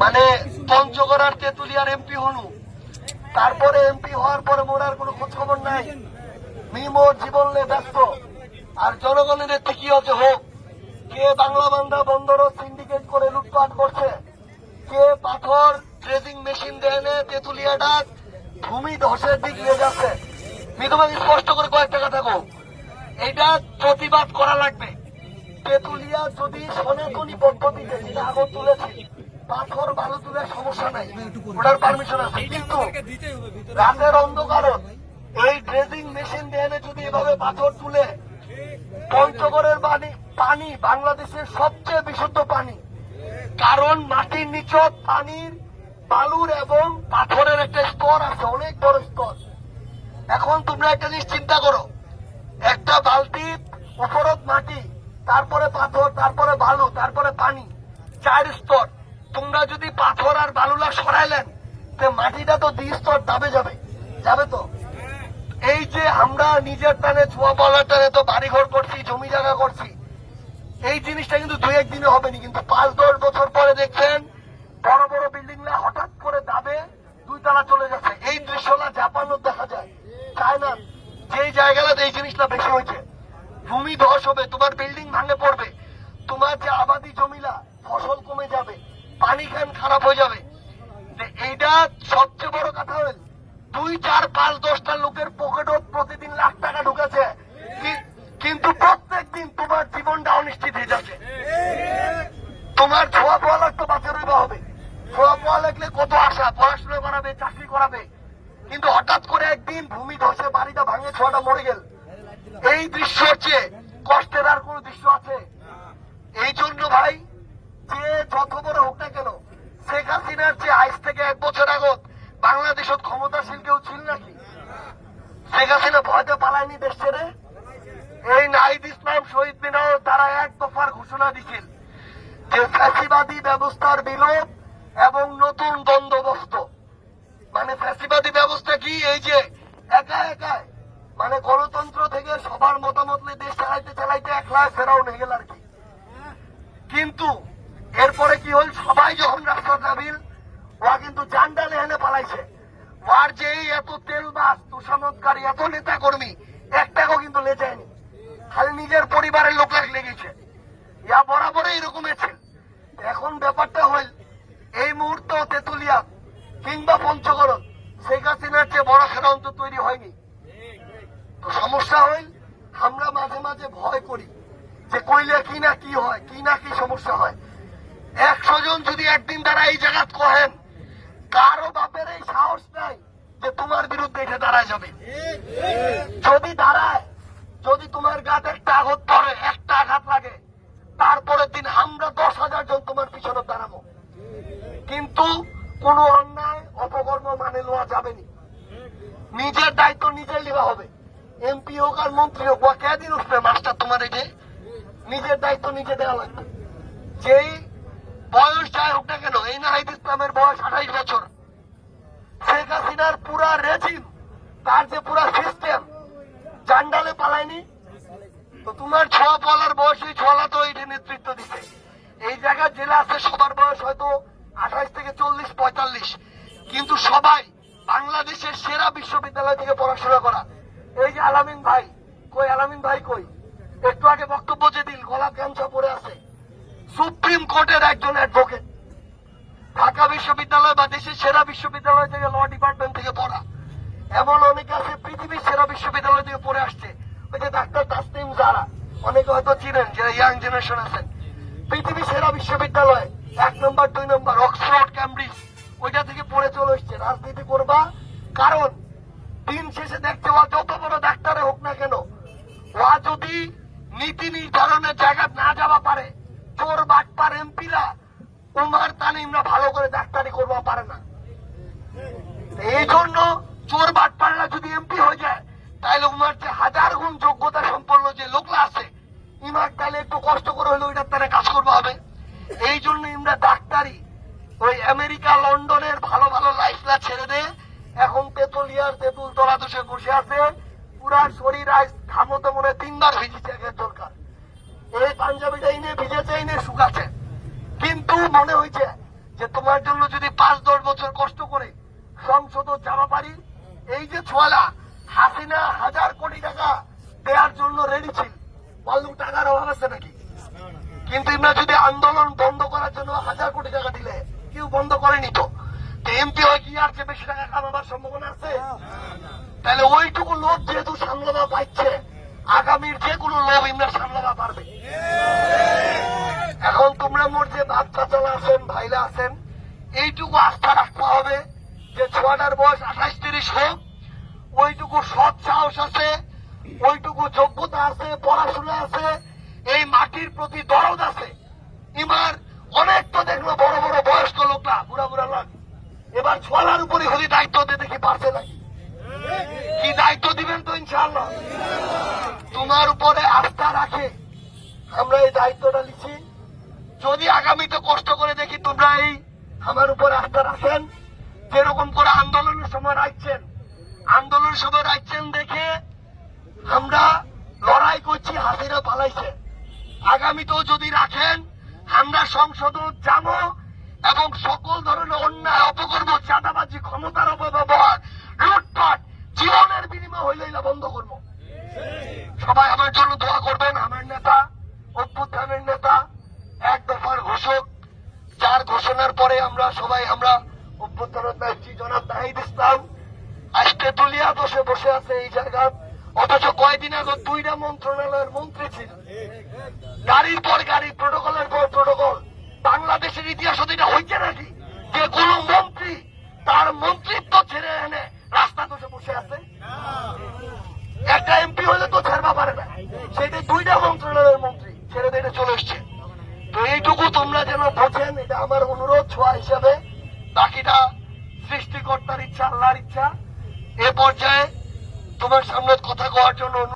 মানে পঞ্চগড়ার তেতুলিয়ার এমপি হনু। তারপরে এমপি হওয়ার পরে মোরার কোনো খোঁজ খবর নাই মিমো জীবন নিয়ে ব্যস্ত। আর জনগণের এতে কি হচ্ছে হোক? কে বাংলা বান্ধা বন্দর সিন্ডিকেট করে লুটপাট করছে? কে পাথর ট্রেজিং মেশিন দেয় নে তেতুলিয়াটা ভূমি ধসের দিক নিয়ে যাচ্ছে? আমি তোমাকে স্পষ্ট করে কয়েকটা কথা কো এটা প্রতিবাদ করা লাগবে। যদি সনাতনী তুলেছে, পাথর ভালো তুলে সমস্যা নাই। ওটার পারমিশন আছে। কিন্তু রাতের এই মেশিন দিয়ে যদি এভাবে পাথর তুলে পঞ্চগড়ের পানি পানি, বাংলাদেশের সবচেয়ে বিশুদ্ধ পানি। কারণ মাটির নিচত পানির বালুর এবং পাথরের একটা স্তর আছে, অনেক বড় স্তর। এখন তোমরা একটা জিনিস চিন্তা করো, একটা বালতি উপরত মাটি তারপরে পাথর, তারপরে বালু, তারপরে পানি। চার স্তর। তোমরা যদি পাথর আর বালুলা সরাইলেন মাটিটা তো দুই স্তর দাবে যাবে। যাবে তো? এই যে আমরা নিজের টানে ছোঁয়া বলার টানে তো বাড়িঘর করছি, জমি জায়গা করছি, এই জিনিসটা কিন্তু দুই একদিনে হবে না কিন্তু পাঁচ, দশ বছর পরে দেখছেন, বড় বড় বিল্ডিং না হঠাৎ করে দাবে দুই তালা চলে যাচ্ছে এই দৃশ্যটা জাপানও দেখা যায়। চায়না যেই জায়গাটাতে এই জিনিসটা বেশি হয়েছে। ভূমি ধস হবে, তোমার বিল্ডিং ভাঙে পড়বে। তোমার যে আবাদি জমিলা, ফসল কমে যাবে, পানি খান খারাপ হয়ে যাবে। এইটা সবচেয়ে বড় কথা হল, দুই, চার, পাঁচ, দশটা লোকের পকেটও প্রতিদিন লাখ টাকা ঢুকেছে। কিন্তু প্রত্যেক দিন তোমার জীবনটা অনিশ্চিত হয়ে যাচ্ছে। তোমার ছোঁয়া পোয়া লাগতো বাচ্চা রইবা হবে। ছোঁয়া পোয়া লাগলে কত আশা, পড়াশোনা করাবে, চাকরি করাবে। কিন্তু হঠাৎ করে একদিন ভূমি ধসে বাড়িটা ভাঙে, ছোঁয়াটা মরে গেল। এই দৃশ্য হচ্ছে কষ্টের আর কোন দৃশ্য আছে। এই জন্য ভাই, যে যত বড় হোক না কেন, শেখ হাসিনার যে আইস থেকে এক বছর আগত বাংলাদেশত ক্ষমতাশীল কেউ ছিল নাকি? শেখ হাসিনা ভয়তে পালায়নি দেশ ছেড়ে। এই নাহিদ ইসলাম, শহীদ মিনার, তারা এক দফার ঘোষণা দিছিল যে ফ্যাসিবাদী ব্যবস্থার বিলোপ এবং নতুন বন্দোবস্ত মানে ফ্যাসিবাদী ব্যবস্থা কি? এই যে একা একাই মানে গণতন্ত্র থেকে সবার মতামত নিয়ে দেশ চালাইতে চালাইতে একলা ফেরাও হয়ে গেল আর কি। কিন্তু এরপরে কি হল? সবাই যখন রাস্তা নামিল ওরা কিন্তু জান্ডালে এনে পালাইছে। ওর যে এত তেল বাস তুষামতকারী এত নেতা কর্মী একটাকেও কিন্তু লে যায়নি। খালি নিজের পরিবারের লোক লেগেছে। ইয়া বরাবর এরকম আছে এখন ব্যাপারটা হল, এই মুহূর্তে তেতুলিয়া কিংবা পঞ্চগড়, শেখ হাসিনার চেয়ে বড় ষড়যন্ত্র তৈরি হয়নি। সমস্যা হইল আমরা মাঝে মাঝে ভয় করি যে কইলে কি না কি হয়, কি না কি সমস্যা হয়। একশো জন যদি একদিন দ্বারা এই জায়গাত কহেন, কারও বাপের এই সাহস নাই যে তোমার বিরুদ্ধে এটা দাঁড়ায় যাবে। যদি দাঁড়ায়, যদি তোমার গাতে একটা আঘাত পড়ে একটা আঘাত লাগে, তারপরের দিন আমরা দশ হাজার জন তোমার পিছনে দাঁড়াবো। কিন্তু কোনো অন্যায়, অপকর্ম মানে নেওয়া যাবে না। নিজের দায়িত্ব নিজে নেওয়া হবে এমপি হোক আর মন্ত্রী হোক বা কেদিন উঠবে মাস্টার তোমার এই যে নিজের দায়িত্ব নিজে দেওয়া লাগবে। যেই বয়স যাই হোক না কেন, এই নাহিদ ইসলামের বয়স আঠাইশ বছর। শেখ হাসিনার পুরা রেজিম তার যে পুরা সিস্টেম জান্ডালে পালায়নি। তো তোমার ছোঁয়া বলার বয়স ছোলা তো এইটা নেতৃত্ব দিচ্ছে। এই জায়গায় জেলা আছে, সবার বয়স হয়তো আঠাইশ থেকে চল্লিশ, পঁয়তাল্লিশ। কিন্তু সবাই বাংলাদেশের সেরা বিশ্ববিদ্যালয় থেকে পড়াশোনা করা। এই যে আলামিন ভাই, কই আলামিন ভাই কই? একটু আগে বক্তব্য যে দিল, গলা গামছা পরে আছে। সুপ্রিম কোর্টের একজন অ্যাডভোকেট ঢাকা বিশ্ববিদ্যালয় বা দেশের সেরা বিশ্ববিদ্যালয় থেকে ল ডিপার্টমেন্ট থেকে পড়া। এমন অনেকে আছে, পৃথিবীর সেরা বিশ্ববিদ্যালয় থেকে পড়ে আসছে। ওই যে ডাক্তার তাসনিম যারা অনেকে হয়তো চিনেন যারা ইয়াং জেনারেশন আছেন। পৃথিবীর সেরা বিশ্ববিদ্যালয়, এক নম্বর, দুই নম্বর, অক্সফোর্ড ক্যামব্রিজ ওইটা থেকে পড়ে চলে এসছে। রাজনীতি করবা, কারণ দিন শেষে দেখতে ও যত বড় ডাক্তারে হোক না কেন ওয়া যদি নীতি নির্ধারণের জায়গা না যাওয়া পারে চোর বাটপার এমপিরা উমার তানিমরা ভালো করে ডাক্তারি করবা পারে না এই জন্য চোর বাটপাড়রা যদি এমপি হয়ে যায় তাহলে উনার যে হাজার গুণ যোগ্যতা সম্পন্ন যে লোকলা আছে ইমার তাহলে একটু কষ্ট করে হলে ওইটার তারা কাজ করব হবে এই জন্য আমরা ডাক্তারি ওই আমেরিকা লন্ডনের ভালো ভালো লাইফলা ছেড়ে দে এখন তেতুলিয়ার তেতুল তলা দোষে বসে আছে পুরা শরীর আজ ঘামতে মনে হয় তিনবার ভিজেছে একের দরকার এই পাঞ্জাবিটা ইনে ভিজেছে ইনে শুকাছে কিন্তু মনে হয়েছে যে তোমার জন্য যদি পাঁচ দশ বছর কষ্ট করে সংসদ যাওয়া পারি এই যে ছোয়ালা হাসিনা হাজার কোটি টাকা দেওয়ার জন্য রেডি ছিল। বললুম টাকার অভাব আছে নাকি? কিন্তু ইমরা যদি আন্দোলন বন্ধ করার জন্য হাজার কোটি টাকা দিলে, কেউ বন্ধ করেনি তো? এমপি হয়ে কি আর বেশি টাকা কামাবার সম্ভাবনা আছে? তাহলে ওইটুকু লোভ যেহেতু সামলাবা পাচ্ছে, আগামীর যে কোনো লোভ ইমরা সামলাবা পারবে। এখন তোমরা মোর যে বাচ্চা চালা আছেন, ভাইরা আছেন, এইটুকু আস্থা রাখতে হবে যে ছোয়াটার বয়স আঠাশ তিরিশ হোক ওইটুকু সৎ সাহস আছে ওইটুকু যোগ্যতা আছে পড়াশোনা আছে, এই মাটির প্রতি দরদ আছে। এবার অনেক তো দেখল বড় বড় বয়স্ক লোকরা, বুড়া বুড়া লোক। এবার ছোয়ালার উপরে হলি দায়িত্ব দিয়ে দেখি পারছে নাকি কি দায়িত্ব দিবেন তো ইনশাআল্লাহ? তোমার উপরে আস্থা রাখে। আমরা এই দায়িত্বটা লিখি যদি আগামীতে কষ্ট করে দেখি তোমরা এই আমার উপর আস্থা রাখেন, যেরকম করে আন্দোলনের সময় রাখছেন। আন্দোলনের সময় রাখছেন দেখে আমরা হাসিনা পালাইছে। আগামীতেও যদি রাখেন, আমরা সংসদ যাব এবং সকল ধরনের অন্যায় অপকর্ম, চাঁদাবাজি, ক্ষমতার অপব্যবহার, লুটপাট, জীবনের বিনিময় হইলেই না বন্ধ করব। সবাই আমার জন্য দোয়া করবেন, আমার নেতা, অভ্যুত্থানের নেতা, এক দফার ঘোষক, যার ঘোষণার পরে আমরা সবাই আমরা অভ্যুত্থানের জনাব নাহিদ ইসলাম আজ তেতুলিয়া বসে বসে আছে এই জায়গা। অথচ কয়দিন আগে দুইটা মন্ত্রণালয়ের মন্ত্রী ছিল। গাড়ির পর গাড়ি, প্রোটোকলের পর প্রোটোকল। বাংলাদেশের ইতিহাস এটা হয়েছে নাকি? যে কোন মন্ত্রী তার মন্ত্রিত্ব ছেড়ে এনে রাস্তা বসে বসে আছে। একটা এমপি হলে তো ছাড়বা পারে না। সেটা দুইটা মন্ত্রণালয়ের মন্ত্রী ছেড়ে দিয়ে চলে এসছে। তো এইটুকু তোমরা যেন বোঝেন, এটা আমার অনুরোধ ছোঁয়া হিসাবে। বাকিটা সৃষ্টিকর্তার ইচ্ছা, আল্লাহর ইচ্ছা। এ পর্যায়ে তোমার সামনে কথা কওয়ার জন্য